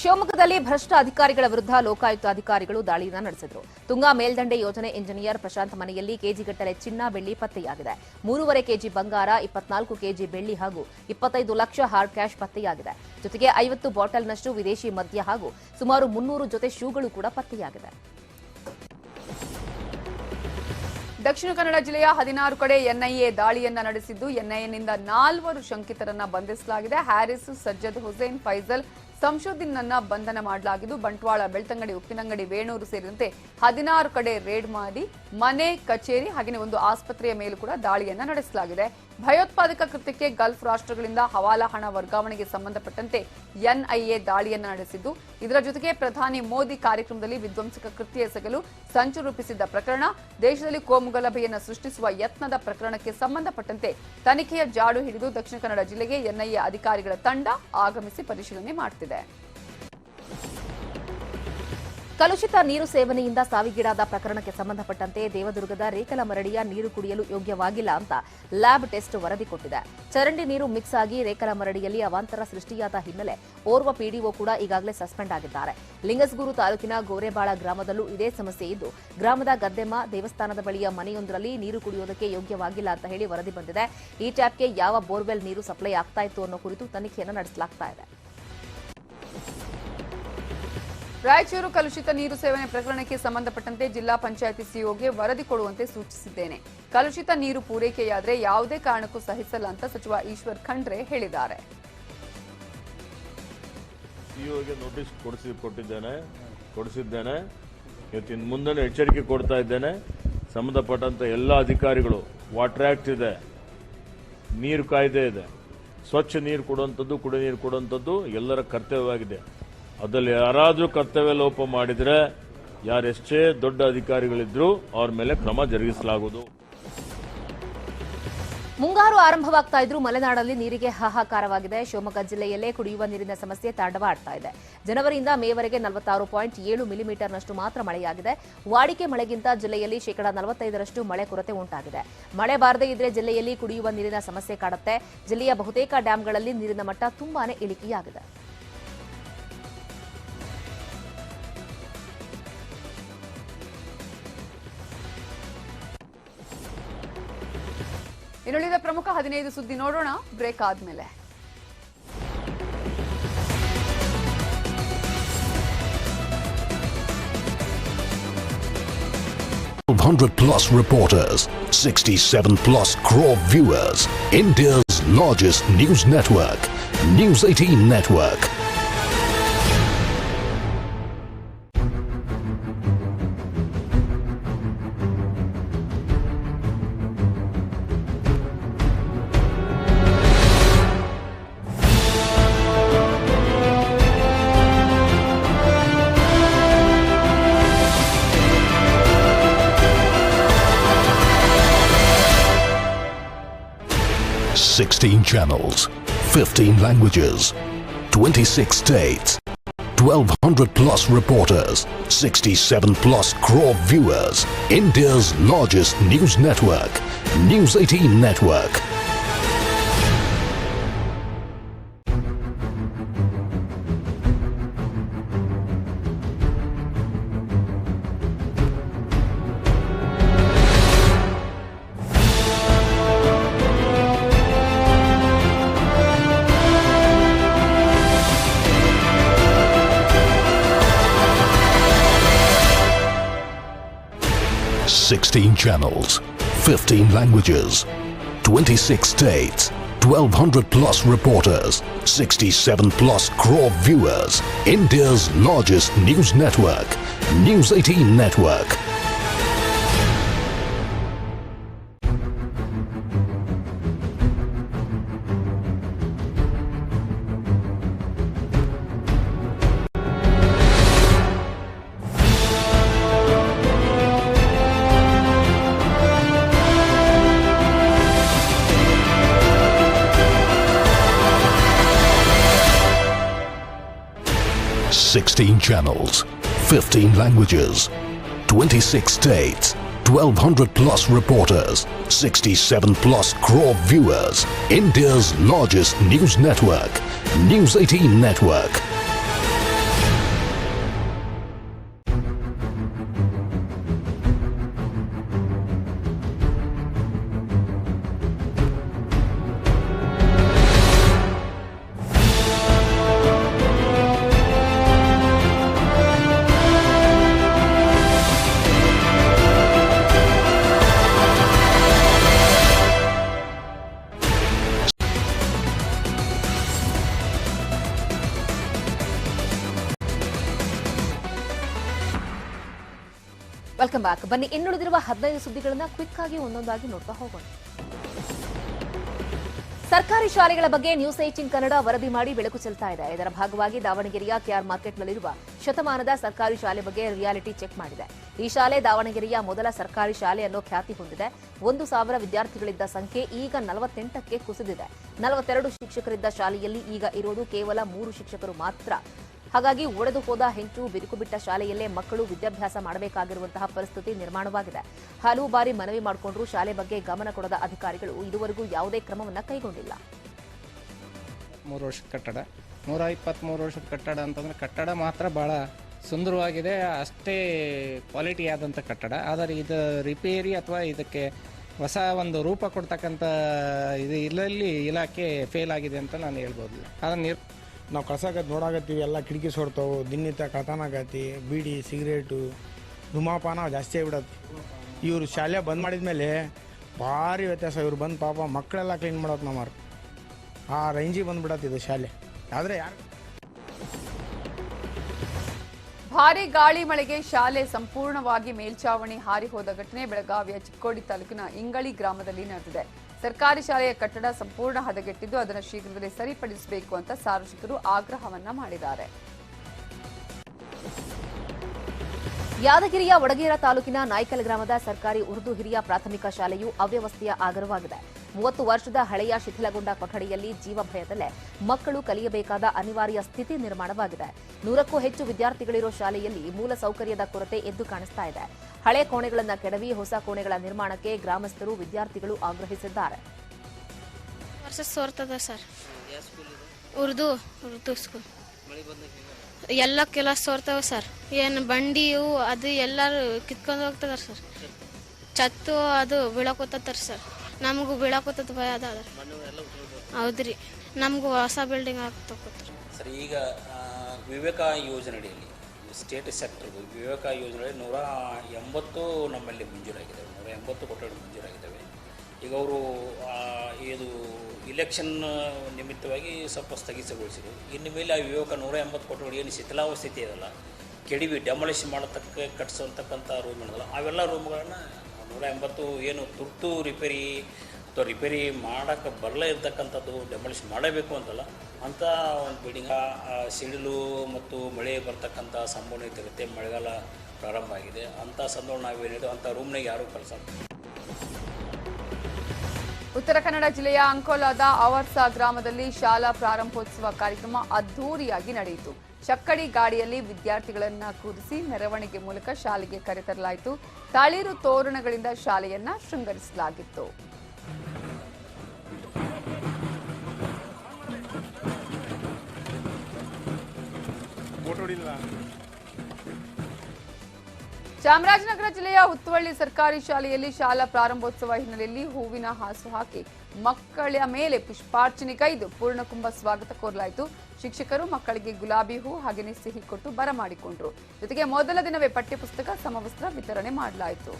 ಶಿವಮೊಗ್ಗದಲ್ಲಿ ಭ್ರಷ್ಟ ಅಧಿಕಾರಿಗಳ ವಿರುದ್ಧ ಲೋಕಾಯುಕ್ತ ಅಧಿಕಾರಿಗಳು ದಾಳಿಯನ್ನು ನಡೆಸಿದರು. ತುಂಗಾ ಮೇಲ್ದಂಡೆ ಯೋಜನೆ ಇಂಜಿನಿಯರ್ ಪ್ರಶಾಂತ್ ಮನೆಯಲ್ಲಿ ಕೆಜಿಗಟ್ಟಲೆ ಚಿನ್ನ, ಬೆಳ್ಳಿ ಪತ್ತೆಯಾಗಿದೆ. ಮೂರುವರೆ ಕೆಜಿ ಬಂಗಾರ, ಇಪ್ಪತ್ನಾಲ್ಕು ಕೆಜಿ ಬೆಳ್ಳಿ ಹಾಗೂ ಇಪ್ಪತ್ತೈದು ಲಕ್ಷ ಹಾರ್ಡ್ ಕ್ಯಾಶ್ ಪತ್ತೆಯಾಗಿದೆ. ಜೊತೆಗೆ ಐವತ್ತು ಬಾಟಲ್ನಷ್ಟು ವಿದೇಶಿ ಮದ್ಯ ಹಾಗೂ ಸುಮಾರು ಮುನ್ನೂರು ಜೊತೆ ಶೂಗಳು ಕೂಡ ಪತ್ತೆಯಾಗಿದೆ. ದಕ್ಷಿಣ ಕನ್ನಡ ಜಿಲ್ಲೆಯ ಹದಿನಾರು ಕಡೆ ಎನ್ಐಎ ದಾಳಿಯನ್ನ ನಡೆಸಿದ್ದು ಎನ್ಐಎನಿಂದ ನಾಲ್ವರು ಶಂಕಿತರನ್ನ ಬಂಧಿಸಲಾಗಿದೆ. ಹ್ಯಾರಿಸ್, ಸಜ್ಜದ್ ಹುಸೇನ್ ಫೈಜಲ್ ಸಂಶೋದಿನ್ನನ್ನ ಬಂಧನ ಮಾಡಲಾಗಿದ್ದು ಬಂಟ್ವಾಳ, ಬೆಳ್ತಂಗಡಿ, ಉಪ್ಪಿನಂಗಡಿ, ವೇಣೂರು ಸೇರಿದಂತೆ ಹದಿನಾರು ಕಡೆ ರೇಡ್ ಮಾಡಿ ಮನೆ, ಕಚೇರಿ ಹಾಗೆಯೇ ಒಂದು ಆಸ್ಪತ್ರೆಯ ಮೇಲೂ ಕೂಡ ದಾಳಿಯನ್ನ ನಡೆಸಲಾಗಿದೆ. ಭಯೋತ್ಪಾದಕ ಕೃತ್ಯಕ್ಕೆ ಗಲ್ಫ್ ರಾಷ್ಟ್ರಗಳಿಂದ ಹವಾಲಾ ಹಣ ವರ್ಗಾವಣೆಗೆ ಸಂಬಂಧಪಟ್ಟಂತೆ ಎನ್ಐಎ ದಾಳಿಯನ್ನ ನಡೆಸಿದ್ದು, ಇದರ ಜೊತೆಗೆ ಪ್ರಧಾನಿ ಮೋದಿ ಕಾರ್ಯಕ್ರಮದಲ್ಲಿ ವಿಧ್ವಂಸಕ ಕೃತ್ಯ ಎಸಗಲು ಸಂಚು ರೂಪಿಸಿದ್ದ ಪ್ರಕರಣ, ದೇಶದಲ್ಲಿ ಕೋಮುಗಲಭೆಯನ್ನು ಸೃಷ್ಟಿಸುವ ಯತ್ನದ ಪ್ರಕರಣಕ್ಕೆ ಸಂಬಂಧಪಟ್ಟಂತೆ ತನಿಖೆಯ ಜಾಡು ಹಿಡಿದು ದಕ್ಷಿಣ ಕನ್ನಡ ಜಿಲ್ಲೆಗೆ ಎನ್ಐಎ ಅಧಿಕಾರಿಗಳ ತಂಡ ಆಗಮಿಸಿ ಪರಿಶೀಲನೆ ಮಾಡುತ್ತಿದೆ ಕಲುಷಿತ ನೀರು ಸೇವನೆಯಿಂದ ಸಾವಿಗೀಡಾದ ಪ್ರಕರಣಕ್ಕೆ ಸಂಬಂಧಪಟ್ಟಂತೆ ದೇವದುರ್ಗದ ರೇಕಲಮರಡಿಯ ನೀರು ಕುಡಿಯಲು ಯೋಗ್ಯವಾಗಿಲ್ಲ ಅಂತ ಲ್ಯಾಬ್ ಟೆಸ್ಟ್ ವರದಿ ಕೊಟ್ಟಿದೆ. ಚರಂಡಿ ನೀರು ಮಿಕ್ಸ್ ಆಗಿ ರೇಕಲಮರಡಿಯಲ್ಲಿ ಅವಾಂತರ ಸೃಷ್ಟಿಯಾದ ಹಿನ್ನೆಲೆ ಓರ್ವ ಪಿಡಿಒ ಕೂಡ ಈಗಾಗಲೇ ಸಸ್ಪೆಂಡ್ ಆಗಿದ್ದಾರೆ. ಲಿಂಗಸ್ಗೂರು ತಾಲೂಕಿನ ಗೋರೆಬಾಳ ಗ್ರಾಮದಲ್ಲೂ ಇದೇ ಸಮಸ್ಯೆ ಇದ್ದು, ಗ್ರಾಮದ ಗದ್ದೆಮ್ಮ ದೇವಸ್ಥಾನದ ಬಳಿಯ ಮನೆಯೊಂದರಲ್ಲಿ ನೀರು ಕುಡಿಯೋದಕ್ಕೆ ಯೋಗ್ಯವಾಗಿಲ್ಲ ಅಂತ ಹೇಳಿ ವರದಿ ಬಂದಿದೆ. ಈ ಟ್ಯಾಪ್ಗೆ ಯಾವ ಬೋರ್ವೆಲ್ ನೀರು ಸಪ್ಲೈ ಆಗ್ತಾ ಇತ್ತು ಅನ್ನೋ ಕುರಿತು ತನಿಖೆಯನ್ನು ನಡೆಸಲಾಗ್ತಾ ಇದೆ. ರಾಯಚೂರು ಕಲುಷಿತ ನೀರು ಸೇವನೆ ಪ್ರಕರಣಕ್ಕೆ ಸಂಬಂಧಪಟ್ಟಂತೆ ಜಿಲ್ಲಾ ಪಂಚಾಯಿತಿ ಸಿಒಗೆ ವರದಿ ಕೊಡುವಂತೆ ಸೂಚಿಸಿದ್ದೇನೆ. ಕಲುಷಿತ ನೀರು ಪೂರೈಕೆಯಾದರೆ ಯಾವುದೇ ಕಾರಣಕ್ಕೂ ಸಹಿಸಲ್ಲ ಅಂತ ಸಚಿವ ಈಶ್ವರ್ ಖಂಡ್ರೆ ಹೇಳಿದ್ದಾರೆ. ಸಿಇಒಗೆ ನೋಟಿಸ್ ಕೊಡಿಸಿ ಕೊಟ್ಟಿದ್ದೇನೆ, ಕೊಡಿಸಿದ್ದೇನೆ. ಇವತ್ತಿನ ಮುಂದೆ ಎಚ್ಚರಿಕೆ ಕೊಡ್ತಾ ಇದ್ದೇನೆ. ಸಂಬಂಧಪಟ್ಟಂತ ಎಲ್ಲ ಅಧಿಕಾರಿಗಳು, ವಾಟರ್ ಆಕ್ಟ್ ಇದೆ, ನೀರು ಕಾಯ್ದೆ ಇದೆ. ಸ್ವಚ್ಛ ನೀರು ಕೊಡುವಂಥದ್ದು ಕುಡಿಯ ನೀರು ಕೊಡುವಂಥದ್ದು ಎಲ್ಲರ ಕರ್ತವ್ಯವಾಗಿದೆ. ಅದರಲ್ಲಿ ಯಾರಾದರೂ ಕರ್ತವ್ಯ ಲೋಪ ಮಾಡಿದರೆ ಯಾರೆಷ್ಟೇ ದೊಡ್ಡ ಅಧಿಕಾರಿಗಳಿದ್ರೂ ಅವ್ರ ಮೇಲೆ ಕ್ರಮ ಜರುಗಿಸಲಾಗುವುದು. ಮುಂಗಾರು ಆರಂಭವಾಗ್ತಾ ಇದ್ರೂ ಮಲೆನಾಡಲ್ಲಿ ನೀರಿಗೆ ಹಾಹಾಕಾರವಾಗಿದೆ. ಶಿವಮೊಗ್ಗ ಜಿಲ್ಲೆಯಲ್ಲೇ ಕುಡಿಯುವ ನೀರಿನ ಸಮಸ್ಯೆ ತಾಂಡವಾಡ್ತಾ ಇದೆ. ಜನವರಿಯಿಂದ ಮೇವರೆಗೆ ನಲವತ್ತಾರು ಪಾಯಿಂಟ್ ಏಳು ಮಿಲಿಮೀಟರ್ನಷ್ಟು ಮಾತ್ರ ಮಳೆಯಾಗಿದೆ. ವಾಡಿಕೆ ಮಳೆಗಿಂತ ಜಿಲ್ಲೆಯಲ್ಲಿ ಶೇಕಡಾ ನಲವತ್ತೈದರಷ್ಟು ಮಳೆ ಕೊರತೆ ಉಂಟಾಗಿದೆ. ಮಳೆ ಬಾರದೇ ಇದ್ರೆ ಜಿಲ್ಲೆಯಲ್ಲಿ ಕುಡಿಯುವ ನೀರಿನ ಸಮಸ್ಯೆ ಕಾಡುತ್ತೆ. ಜಿಲ್ಲೆಯ ಬಹುತೇಕ ಡ್ಯಾಂಗಳಲ್ಲಿ ನೀರಿನ ಮಟ್ಟ ತುಂಬಾನೇ ಇಳಿಕೆಯಾಗಿದೆ. ಇನ್ನುಳಿದ ಪ್ರಮುಖ ಹದಿನೈದು ಸುದ್ದಿ ನೋಡೋಣ ಬ್ರೇಕ್ ಆದ್ಮೇಲೆ 100 plus reporters, 67 plus crore viewers, India's largest news network, News 18 Network. Sixteen channels, fifteen languages, twenty-six states, twelve hundred plus reporters, sixty-seven plus crore viewers, India's largest news network, News 18 Network. Sixteen channels, fifteen languages, twenty-six states, twelve hundred plus reporters, sixty-seven plus crore viewers, India's largest news network, News 18 Network. Sixteen channels, fifteen languages, twenty-six states, twelve hundred plus reporters, sixty-seven plus crore viewers, India's largest news network, News 18 Network. Welcome back ಬನ್ನಿ, ಇನ್ನುಳಿದಿರುವ ಹದಿನೈದು ಸುದ್ದಿಗಳನ್ನ quick ಆಗಿ ಒಂದೊಂದಾಗಿ ನೋಡ್ತಾ ಹೋಗೋಣ. ಸರ್ಕಾರಿ ಶಾಲೆಗಳ ಬಗ್ಗೆ ನ್ಯೂಸ್ ಏಟಿನ್ ಕನ್ನಡ ವರದಿ ಮಾಡಿ ಬೆಳಕು ಚೆಲ್ತಾ ಇದೆ. ಇದರ ಭಾಗವಾಗಿ ದಾವಣಗೆರೆಯ ಕೆಆರ್ ಮಾರ್ಕೆಟ್ನಲ್ಲಿರುವ ಶತಮಾನದ ಸರ್ಕಾರಿ ಶಾಲೆ ಬಗ್ಗೆ ರಿಯಾಲಿಟಿ ಚೆಕ್ ಮಾಡಿದೆ. ಈ ಶಾಲೆ ದಾವಣಗೆರೆಯ ಮೊದಲ ಸರ್ಕಾರಿ ಶಾಲೆ ಅನ್ನೋ ಖ್ಯಾತಿ ಹೊಂದಿದೆ. ಒಂದು ಸಾವಿರ ವಿದ್ಯಾರ್ಥಿಗಳಿದ್ದ ಸಂಖ್ಯೆ ಈಗ ನಲವತ್ತೆಂಟಕ್ಕೆ ಕುಸಿದಿದೆ. ನಲವತ್ತೆರಡು ಶಿಕ್ಷಕರಿದ್ದ ಶಾಲೆಯಲ್ಲಿ ಈಗ ಇರೋದು ಕೇವಲ ಮೂರು ಶಿಕ್ಷಕರು ಮಾತ್ರ. ಹಾಗಾಗಿ ಒಡೆದು ಹೋದ ಹೆಂಚು ಬಿರುಕು ಬಿಟ್ಟ ಶಾಲೆಯಲ್ಲೇ ಮಕ್ಕಳು ವಿದ್ಯಾಭ್ಯಾಸ ಮಾಡಬೇಕಾಗಿರುವಂತಹ ಪರಿಸ್ಥಿತಿ ನಿರ್ಮಾಣವಾಗಿದೆ. ಹಲವು ಬಾರಿ ಮನವಿ ಮಾಡಿಕೊಂಡ್ರು ಶಾಲೆ ಬಗ್ಗೆ ಗಮನ ಕೊಡದ ಅಧಿಕಾರಿಗಳು ಇದುವರೆಗೂ ಯಾವುದೇ ಕ್ರಮವನ್ನು ಕೈಗೊಂಡಿಲ್ಲ. ಮೂರು ವರ್ಷದ ಕಟ್ಟಡ. ನೂರ ಇಪ್ಪತ್ತ್ಮೂರು ವರ್ಷದ ಕಟ್ಟಡ ಅಂತಂದರೆ ಕಟ್ಟಡ ಮಾತ್ರ ಭಾಳ ಸುಂದರವಾಗಿದೆ. ಅಷ್ಟೇ ಕ್ವಾಲಿಟಿ ಆದಂಥ ಕಟ್ಟಡ. ಆದರೆ ಇದು ರಿಪೇರಿ ಅಥವಾ ಇದಕ್ಕೆ ಹೊಸ ಒಂದು ರೂಪ ಕೊಡ್ತಕ್ಕಂಥ ಇದು ಇಲ್ಲಲ್ಲಿ ಇಲಾಖೆ ಫೇಲ್ ಆಗಿದೆ ಅಂತ ನಾನು ಹೇಳ್ಬೋದು. ಅದನ್ನು ನಾವು ಕಳ್ಸಕತ್ ನೋಡಾಕತ್ತೀವಿ, ಎಲ್ಲ ಕಿಟಕಿ ಸೋಡ್ತಾವೆ ದಿನನಿತ್ಯ ಕಳ್ತನ ಆಗತಿ, ಬೀಡಿ, ಸಿಗರೇಟು, ಧುಮಾಪಾನ ಜಾಸ್ತಿ ಆಗಿಬಿಡತ್ತೆ. ಇವರು ಶಾಲೆ ಬಂದ್ ಮಾಡಿದ ಮೇಲೆ ಭಾರಿ ವ್ಯತ್ಯಾಸ, ಇವ್ರು ಬಂದು ಪಾಪ ಮಕ್ಕಳೆಲ್ಲ ಕ್ಲೀನ್ ಮಾಡೋದು ನಮ್ಮವ್ರು ಆ ರೇಂಜಿಗೆ ಇದು ಶಾಲೆ. ಆದರೆ ಯಾರು ಭಾರಿ ಗಾಳಿ ಮಳೆಗೆ ಶಾಲೆ ಸಂಪೂರ್ಣವಾಗಿ ಮೇಲ್ಚಾವಣಿ ಹಾರಿ ಹೋದ ಘಟನೆ ಬೆಳಗಾವಿಯ ಚಿಕ್ಕೋಡಿ ತಾಲೂಕಿನ ಇಂಗಳಿ ಗ್ರಾಮದಲ್ಲಿ ನಡೆದಿದೆ. ಸರ್ಕಾರಿ ಶಾಲೆಯ ಕಟ್ಟಡ ಸಂಪೂರ್ಣ ಹದಗೆಟ್ಟಿದ್ದು ಅದನ್ನು ಶೀಘ್ರದಲ್ಲೇ ಸರಿಪಡಿಸಬೇಕು ಅಂತ ಸಾರ್ವಜನಿಕರು ಆಗ್ರಹವನ್ನ ಮಾಡಿದ್ದಾರೆ. ಯಾದಗಿರಿಯ ವಡಗೇರ ತಾಲೂಕಿನ ನಾಯ್ಕಲ್ ಗ್ರಾಮದ ಸರ್ಕಾರಿ ಉರ್ದು ಹಿರಿಯ ಪ್ರಾಥಮಿಕ ಶಾಲೆಯು ಅವ್ಯವಸ್ಥೆಯ ಆಗರವಾಗಿದೆ. ಮೂವತ್ತು ವರ್ಷದ ಹಳೆಯ ಶಿಥಿಲಗೊಂಡ ಕೊಠಡಿಯಲ್ಲಿ ಜೀವಭಯದಲ್ಲೇ ಮಕ್ಕಳು ಕಲಿಯಬೇಕಾದ ಅನಿವಾರ್ಯ ಸ್ಥಿತಿ ನಿರ್ಮಾಣವಾಗಿದೆ. ನೂರಕ್ಕೂ ಹೆಚ್ಚು ವಿದ್ಯಾರ್ಥಿಗಳಿರೋ ಶಾಲೆಯಲ್ಲಿ ಮೂಲ ಸೌಕರ್ಯದ ಕೊರತೆ ಎದ್ದು ಕಾಣಿಸ್ತಾ ಇದೆ. ಹಳೆ ಕೋಣೆಗಳನ್ನು ಕೆಡವಿ ಹೊಸ ಕೋಣೆಗಳ ನಿರ್ಮಾಣಕ್ಕೆ ಗ್ರಾಮಸ್ಥರು, ವಿದ್ಯಾರ್ಥಿಗಳು ಆಗ್ರಹಿಸಿದ್ದಾರೆ. ಎಲ್ಲ ಕೆಲಸ ಸೋರ್ತಾವ ಸರ್. ಏನು ಬಂಡಿಯು ಅದು ಎಲ್ಲರೂ ಕಿತ್ಕೊಂಡು ಹೋಗ್ತದಾರ ಸರ್. ಚತ್ತು, ಅದು ಬೀಳಕೋತಾರ ಸರ್. ನಮಗೂ ಬೀಳಕೋತದ ಭಯ ಅದ ಹೌದ್ರಿ ನಮಗೂ ಹೊಸ ಬಿಲ್ಡಿಂಗ್ ಆಗ್ತಕೋತಾರ ಸರ್, ಈಗ ವಿವೇಕ ಯೋಜನೆಯಡಿಯಲ್ಲಿ ಸ್ಟೇಟ್ ಸೆಕ್ಟರ್ ವಿವೇಕ ಯೋಜನೆಯಲ್ಲಿ ನೂರ ಎಂಬತ್ತು ನಮ್ಮಲ್ಲಿ ಮಂಜೂರಾಗಿದ್ದಾವೆ. ನೂರ ಎಂಬತ್ತು ಕೊಠಡಿ ಮಂಜೂರಾಗಿದ್ದಾವೆ. ಈಗ ಅವರು ಇದು ಇಲೆಕ್ಷನ್ ನಿಮಿತ್ತವಾಗಿ ಸ್ವಲ್ಪ ಸ್ಥಗಿತಗೊಳಿಸಿದೆ. ಇನ್ನು ಮೇಲೆ ಆ ವಿವೇಕ ನೂರ ಎಂಬತ್ತು ಕೊಠಡಿ ಏನು ಶಿಥಿಲಾವಸ್ಥಿತಿ ಇದೆಯಲ್ಲ, ಕೆಡಿವಿ ಡೆಮಾಲಿಷ್ ಮಾಡತಕ್ಕ, ಕಟ್ಸೋತಕ್ಕಂಥ ರೂಮ್ ಏನದಲ್ಲ ಅವೆಲ್ಲ ರೂಮ್ಗಳನ್ನು ನೂರ ಎಂಬತ್ತು ಏನು ತುರ್ತು ರಿಪೇರಿ ಅಥವಾ ರಿಪೇರಿ ಮಾಡೋಕ್ಕೆ ಬರಲೇ ಇರ್ತಕ್ಕಂಥದ್ದು ಡೆಮಾಲಿಷ್ ಮಾಡಬೇಕು ಅಂತಲ್ಲ ಅಂಥ ಒಂದು ಬಿಲ್ಡಿಂಗ್ ಸಿಡಿಲು ಮತ್ತು ಮಳೆ ಬರ್ತಕ್ಕಂಥ ಸಂಭವನೀಯತೆ ಇರುತ್ತೆ, ಮಳೆಗಾಲ ಪ್ರಾರಂಭ ಆಗಿದೆ. ಅಂಥ ಸಂದರ್ಭ ನಾವೇನಿದೆ, ಅಂಥ ರೂಮ್ನಾಗ ಯಾರೂ ಕೆಲಸ ಉತ್ತರ ಕನ್ನಡ ಜಿಲ್ಲೆಯ ಅಂಕೋಲಾದ ಅವರ್ಸ ಗ್ರಾಮದಲ್ಲಿ ಶಾಲಾ ಪ್ರಾರಂಭೋತ್ಸವ ಕಾರ್ಯಕ್ರಮ ಅದ್ದೂರಿಯಾಗಿ ನಡೆಯಿತು. ಚಕ್ಕಡಿ ಗಾಡಿಯಲ್ಲಿ ವಿದ್ಯಾರ್ಥಿಗಳನ್ನ ಕೂರಿಸಿ ಮೆರವಣಿಗೆ ಮೂಲಕ ಶಾಲೆಗೆ ಕರೆತರಲಾಯಿತು. ತಳಿರು ತೋರಣಗಳಿಂದ ಶಾಲೆಯನ್ನ ಶೃಂಗರಿಸಲಾಗಿತ್ತು. ಚಾಮರಾಜನಗರ ಜಿಲ್ಲೆಯ ಹುತ್ತುವಳ್ಳಿ ಸರ್ಕಾರಿ ಶಾಲೆಯಲ್ಲಿ ಶಾಲಾ ಪ್ರಾರಂಭೋತ್ಸವ ಹಿನ್ನೆಲೆಯಲ್ಲಿ ಹೂವಿನ ಹಾಸು ಹಾಕಿ ಮಕ್ಕಳ ಮೇಲೆ ಪುಷ್ಪಾರ್ಚನೆ ಕೈದು ಪೂರ್ಣಕುಂಭ ಸ್ವಾಗತ ಕೋರಲಾಯಿತು. ಶಿಕ್ಷಕರು ಮಕ್ಕಳಿಗೆ ಗುಲಾಬಿ ಹೂ ಹಾಗೆಯೇ ಸಿಹಿ ಕೊಟ್ಟು ಬರಮಾಡಿಕೊಂಡರು ಜೊತೆಗೆ ಮೊದಲ ದಿನವೇ ಪಠ್ಯಪುಸ್ತಕ, ಸಮವಸ್ತ್ರ ವಿತರಣೆ ಮಾಡಲಾಯಿತು.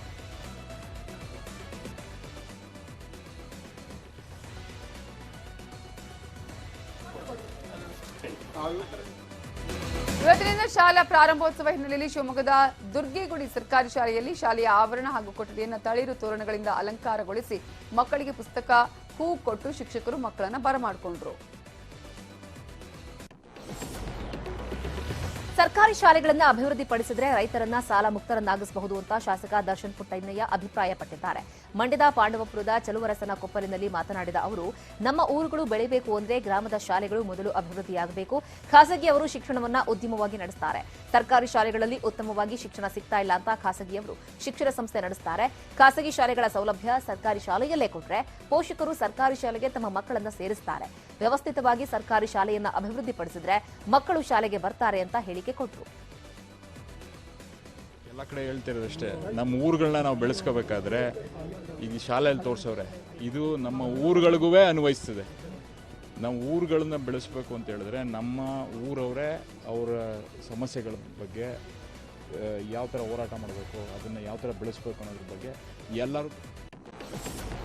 ಇವತ್ತಿನಿಂದ ಶಾಲಾ ಪ್ರಾರಂಭೋತ್ಸವ ಹಿನ್ನೆಲೆಯಲ್ಲಿ ಶಿವಮೊಗ್ಗದ ದುರ್ಗಿಗುಡಿ ಸರ್ಕಾರಿ ಶಾಲೆಯಲ್ಲಿ ಶಾಲೆಯ ಆವರಣ ಹಾಗೂ ಕೊಠಡಿಯನ್ನು ತಳಿರು ತೋರಣಗಳಿಂದ ಅಲಂಕಾರಗೊಳಿಸಿ ಮಕ್ಕಳಿಗೆ ಪುಸ್ತಕ ಹೂ ಕೊಟ್ಟು ಶಿಕ್ಷಕರು ಮಕ್ಕಳನ್ನ ಬರಮಾಡಿಕೊಂಡ್ರು. ಸರ್ಕಾರಿ ಶಾಲೆಗಳನ್ನು ಅಭಿವೃದ್ಧಿಪಡಿಸಿದ್ರೆ ರೈತರನ್ನ ಸಾಲ ಮುಕ್ತರನ್ನಾಗಿಸಬಹುದು ಅಂತ ಶಾಸಕ ದರ್ಶನ್ ಪುಟ್ಟಣ್ಣಯ್ಯ ಅಭಿಪ್ರಾಯಪಟ್ಟಿದ್ದಾರೆ. ಮಂಡ್ಯದ ಪಾಂಡವಪುರದ ಚಲುವರಸನ ಕೊಪ್ಪಲಿನಲ್ಲಿ ಮಾತನಾಡಿದ ಅವರು, ನಮ್ಮ ಊರುಗಳು ಬೆಳೆಯಬೇಕು ಅಂದ್ರೆ ಗ್ರಾಮದ ಶಾಲೆಗಳು ಮೊದಲು ಅಭಿವೃದ್ಧಿಯಾಗಬೇಕು. ಖಾಸಗಿಯವರು ಶಿಕ್ಷಣವನ್ನ ಉದ್ಯಮವಾಗಿ ನಡೆಸ್ತಾರೆ. ಸರ್ಕಾರಿ ಶಾಲೆಗಳಲ್ಲಿ ಉತ್ತಮವಾಗಿ ಶಿಕ್ಷಣ ಸಿಗ್ತಾ ಇಲ್ಲ ಅಂತ ಖಾಸಗಿಯವರು ಶಿಕ್ಷಣ ಸಂಸ್ಥೆ ನಡೆಸ್ತಾರೆ. ಖಾಸಗಿ ಶಾಲೆಗಳ ಸೌಲಭ್ಯ ಸರ್ಕಾರಿ ಶಾಲೆಯಲ್ಲೇ ಕೊಟ್ರೆ ಪೋಷಕರು ಸರ್ಕಾರಿ ಶಾಲೆಗೆ ತಮ್ಮ ಮಕ್ಕಳನ್ನ ಸೇರಿಸ್ತಾರೆ. ವ್ಯವಸ್ಥಿತವಾಗಿ ಸರ್ಕಾರಿ ಶಾಲೆಯನ್ನ ಅಭಿವೃದ್ಧಿಪಡಿಸಿದ್ರೆ ಮಕ್ಕಳು ಶಾಲೆಗೆ ಬರ್ತಾರೆ ಅಂತ ಹೇಳಿಕೆ ಕೊಟ್ಟರು ಎಲ್ಲ ಕಡೆ ಹೇಳ್ತಿರೋದಷ್ಟೇ, ನಮ್ಮ ಊರುಗಳನ್ನ ನಾವು ಬೆಳೆಸ್ಕೋಬೇಕಾದ್ರೆ ಈಗ ಶಾಲೆಯಲ್ಲಿ ತೋರಿಸೋರೆ ಇದು ನಮ್ಮ ಊರುಗಳಿಗೂ ಅನ್ವಯಿಸ್ತದೆ. ನಾವು ಊರುಗಳನ್ನ ಬೆಳೆಸ್ಬೇಕು ಅಂತ ಹೇಳಿದ್ರೆ ನಮ್ಮ ಊರವರೇ ಅವರ ಸಮಸ್ಯೆಗಳ ಬಗ್ಗೆ ಯಾವ ಥರ ಹೋರಾಟ ಮಾಡಬೇಕು, ಅದನ್ನು ಯಾವ ಥರ ಬೆಳೆಸ್ಬೇಕು ಅನ್ನೋದ್ರ ಬಗ್ಗೆ ಎಲ್ಲರೂ